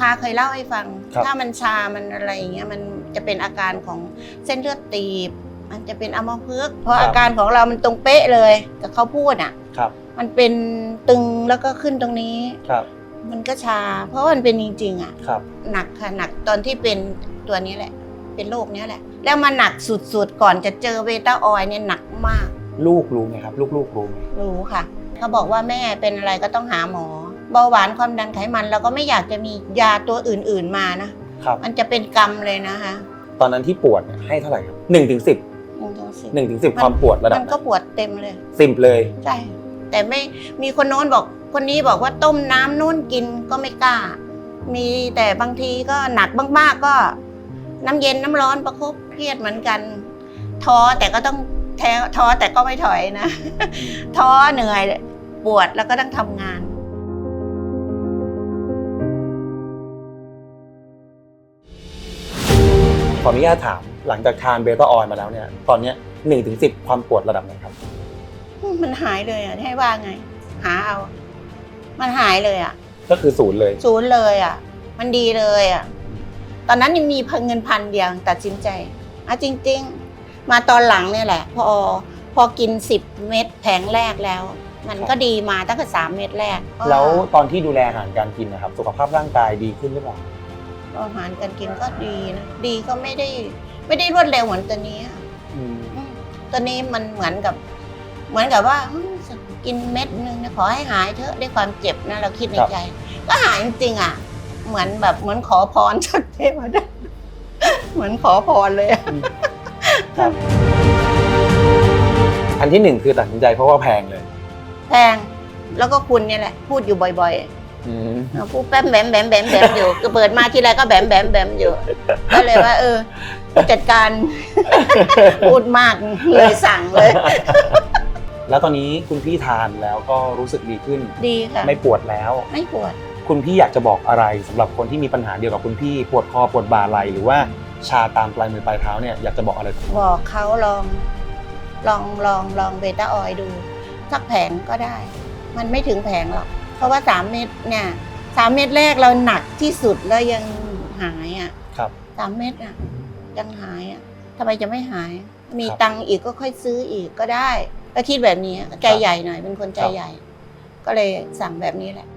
ค้าเคยเล่าให้ฟัง ครับถ้ามันชา มันอะไรอย่างเงี้ย มันจะเป็นอาการของเส้นเลือดตีบ มันจะเป็นอัมพฤกษ์เพราะอาการของเรามันตรงเป๊ะเลยกับเขาพูดอะครับ มันเป็นตึงแล้วก็ขึ้นตรงนี้ ครับ มันก็ชา เพราะว่ามันเป็นจริงๆอะ ครับ หนักค่ะหนักตอนที่เป็นตัวนี้แหละ เป็นโรคเนี้ยแหละ แล้วมาหนักสุดๆก่อนจะเจอเบต้าออยล์เนี่ยหนักมาก ลูกรู้ไหมครับ ลูกๆรู้ไหมรู้ค่ะ เขาบอกว่าแม่เป็นอะไรก็ต้องหาหมอ เบาหวานความดันไขมันเราก็ไม่อยากจะมียาตัวอื่น ๆมานะ ครับ มันจะเป็นกรรมเลยนะคะตอนนั้นที่ปวดเนี่ยให้เท่าไหร่ครับหนึ่งถึงสิบหนึ่งถึงสิบหนึ่งถึงสิบความปวดระดับมันก็ปวดเต็มเลย สิบเลย ใช่ แต่ไม่มีคนโน้นบอกคนนี้บอกว่าต้มน้ำนู่นกินก็ไม่กล้า มีแต่บางทีก็หนักมากๆก็ น้ำเย็นน้ำร้อนประคบเครียดเหมือนกัน ท้อแต่ก็ต้องแท้ท้อแต่ก็ไม่ถอยนะ ท้อเหนื่อยปวดแล้วก็ต้องทำงาน ขออนุญาตถามหลังจากทานเบต้าออยล์มาแล้วเนี่ยตอนเนี้ยหนึ่งถึงสิบความปวดระดับไหนครับ มันหายเลยอะให้ว่าไง หาเอา มันหายเลยอะก็คือศูนย์เลย ศูนย์เลยอะ มันดีเลยอะ ตอนนั้นยังมีเงินพันเดียวตัดสินใจอะจริง ๆ มาตอนหลังเนี่ยแหละ พอพอกินสิบเม็ดแผงแรกแล้ว มันก็ดีมาตั้งแต่สามเม็ดแรกแล้วตอนที่ดูแลอาหารการกินนะครับ สุขภาพร่างกายดีขึ้นหรือเปล่า อาหารการกินก็ดีนะดีก็ไม่ได้ไม่ได้รวดเร็วเหมือนตัวนี้อะอืมอืมตัวนี้มันเหมือนกับ เหมือนกับว่าอืมกินเม็ดนึงนะขอให้หายเถอะด้วยความเจ็บนะเราคิดในใจ ก็หายจริงๆอะ เหมือนแบบเหมือนขอพรจากเทวดาเหมือนขอพรเลยอะครับอันที่หนึ่งคือตัดสินใจเพราะว่าแพงเลย แพงแล้วก็คุณเนี่ยแหละ พูดอยู่บ่อยอืมๆ เอาพูดแป๊มแบมแบมแบมแบมอยู่ก็เปิดมาทีไรก็แบมแบมแบมอยู่ก็เลยว่า เออผู้จัดการพูดมากเลยสั่งเลย แล้วตอนนี้คุณพี่ทานแล้วก็รู้สึกดีขึ้น ดีค่ะ ไม่ปวดแล้ว ไม่ปวด คุณพี่อยากจะบอกอะไรสำหรับคนที่มีปัญหาเดียวกับคุณพี่ปวดคอปวดบ่าไหล่หรือว่าชาตามปลายมือปลายเท้าเนี่ยอยากจะบอกอะไรกับเขาบอกเขาลองลองลองลองเบต้าออยล์ดู สักแผงก็ได้ มันไม่ถึงแผงหรอก เพราะว่าสามเม็ดเนี่ยสามเม็ดแรกเราหนักที่สุดแล้วยังหายอะครับ สามเม็ดอะยังหายอะทำไมจะไม่หาย มีครับตังค์อีกก็ค่อยซื้ออีกก็ได้ ก็คิดแบบนี้ใจครับใหญ่หน่อยเป็นคนใจครับใหญ่ ก็เลยสั่งแบบนี้แหละ